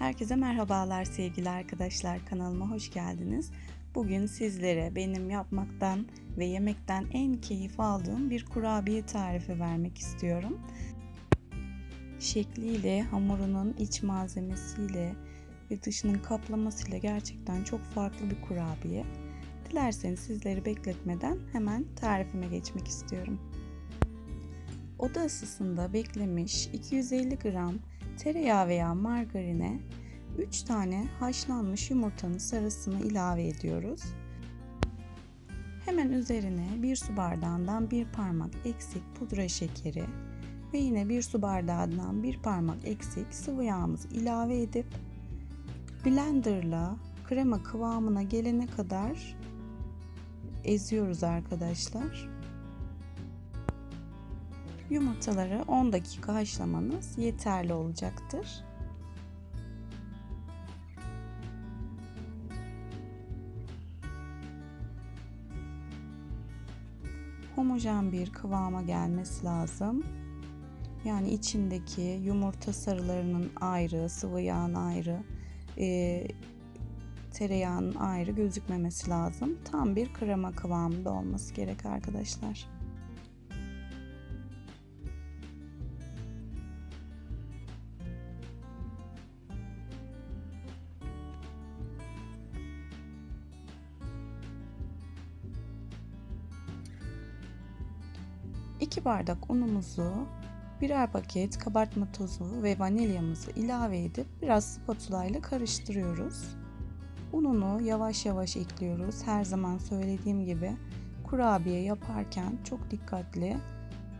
Herkese merhabalar sevgili arkadaşlar kanalıma hoş geldiniz. Bugün sizlere benim yapmaktan ve yemekten en keyif aldığım bir kurabiye tarifi vermek istiyorum. Şekliyle, hamurunun iç malzemesiyle ve dışının kaplamasıyla gerçekten çok farklı bir kurabiye. Dilerseniz sizleri bekletmeden hemen tarifime geçmek istiyorum. Oda ısısında beklemiş 250 gram tereyağı veya margarine 3 tane haşlanmış yumurtanın sarısını ilave ediyoruz. Hemen üzerine 1 su bardağından 1 parmak eksik pudra şekeri ve yine 1 su bardağından 1 parmak eksik sıvı yağımızı ilave edip blenderla krema kıvamına gelene kadar eziyoruz arkadaşlar. Yumurtaları 10 dakika haşlamanız yeterli olacaktır. Homojen bir kıvama gelmesi lazım. Yani içindeki yumurta sarılarının ayrı, sıvı yağın ayrı, e, tereyağının ayrı gözükmemesi lazım. Tam bir krema kıvamında olması gerek arkadaşlar. İki bardak unumuzu birer paket kabartma tozu ve vanilyamızı ilave edip biraz spatula ile karıştırıyoruz. Ununu yavaş yavaş ekliyoruz. Her zaman söylediğim gibi kurabiye yaparken çok dikkatli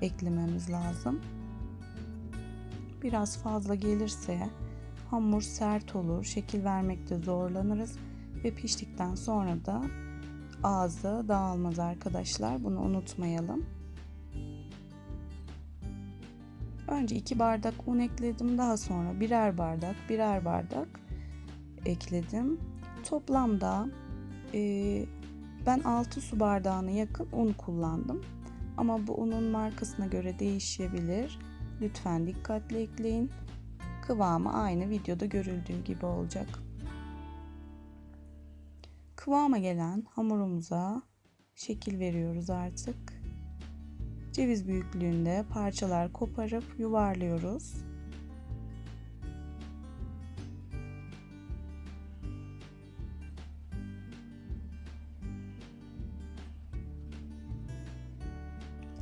eklememiz lazım. Biraz fazla gelirse hamur sert olur, şekil vermekte zorlanırız ve piştikten sonra da ağızda dağılmaz arkadaşlar. Bunu unutmayalım. Önce 2 bardak un ekledim. Daha sonra birer bardak, birer bardak ekledim. Toplamda e, ben 6 su bardağına yakın un kullandım. Ama bu unun markasına göre değişebilir. Lütfen dikkatli ekleyin. Kıvamı aynı videoda görüldüğü gibi olacak. Kıvama gelen hamurumuza şekil veriyoruz artık. Ceviz büyüklüğünde parçalar koparıp yuvarlıyoruz.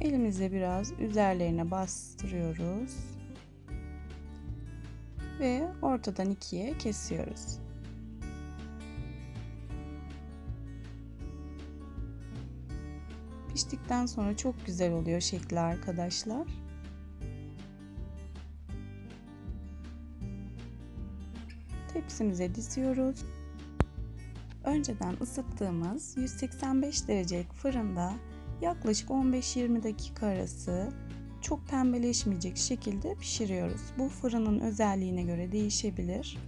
Elimizle biraz üzerlerine bastırıyoruz. Ve ortadan ikiye kesiyoruz. Piştikten sonra çok güzel oluyor şekli arkadaşlar. Tepsimize diziyoruz. Önceden ısıttığımız 185 derecelik fırında yaklaşık 15-20 dakika arası çok pembeleşmeyecek şekilde pişiriyoruz. Bu fırının özelliğine göre değişebilir.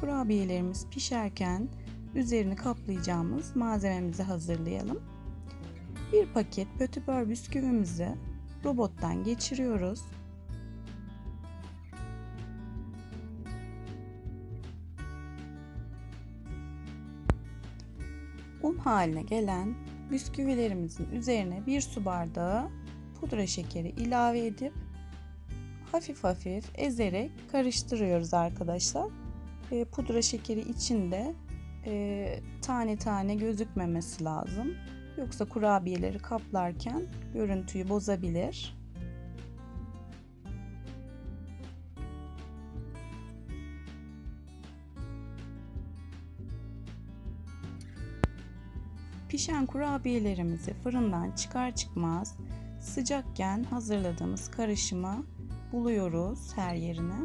Kurabiyelerimiz pişerken üzerini kaplayacağımız malzememizi hazırlayalım. Bir paket pötibör bisküvimizi robottan geçiriyoruz. Un haline gelen bisküvilerimizin üzerine bir su bardağı pudra şekeri ilave edip hafif hafif ezerek karıştırıyoruz arkadaşlar. Pudra şekeri içinde e, tane tane gözükmemesi lazım. Yoksa kurabiyeleri kaplarken görüntüyü bozabilir. Pişen kurabiyelerimizi fırından çıkar çıkmaz sıcakken hazırladığımız karışıma buluyoruz her yerine.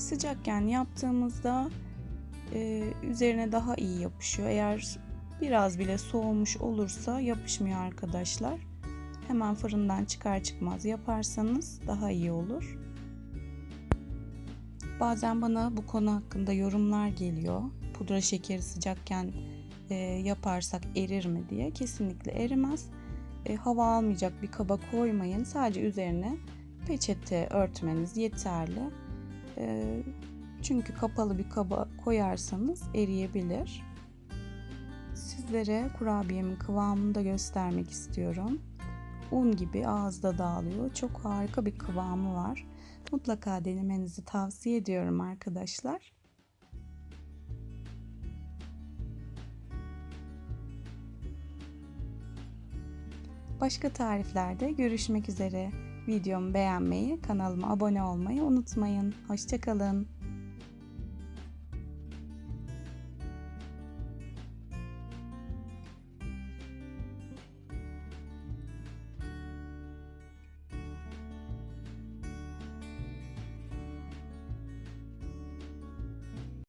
Sıcakken yaptığımızda e, üzerine daha iyi yapışıyor. Eğer biraz bile soğumuş olursa yapışmıyor arkadaşlar. Hemen fırından çıkar çıkmaz yaparsanız daha iyi olur. Bazen bana bu konu hakkında yorumlar geliyor. Pudra şekeri sıcakken e, yaparsak erir mi diye. Kesinlikle erimez. E, hava almayacak bir kaba koymayın. Sadece üzerine peçete örtmeniz yeterli. Ee, çünkü kapalı bir kaba koyarsanız eriyebilir. Sizlere kurabiyemin kıvamını da göstermek istiyorum. Un gibi ağızda dağılıyor. Çok harika bir kıvamı var. Mutlaka denemenizi tavsiye ediyorum arkadaşlar. Başka tariflerde görüşmek üzere. Videomu beğenmeyi, kanalıma abone olmayı unutmayın. Hoşçakalın.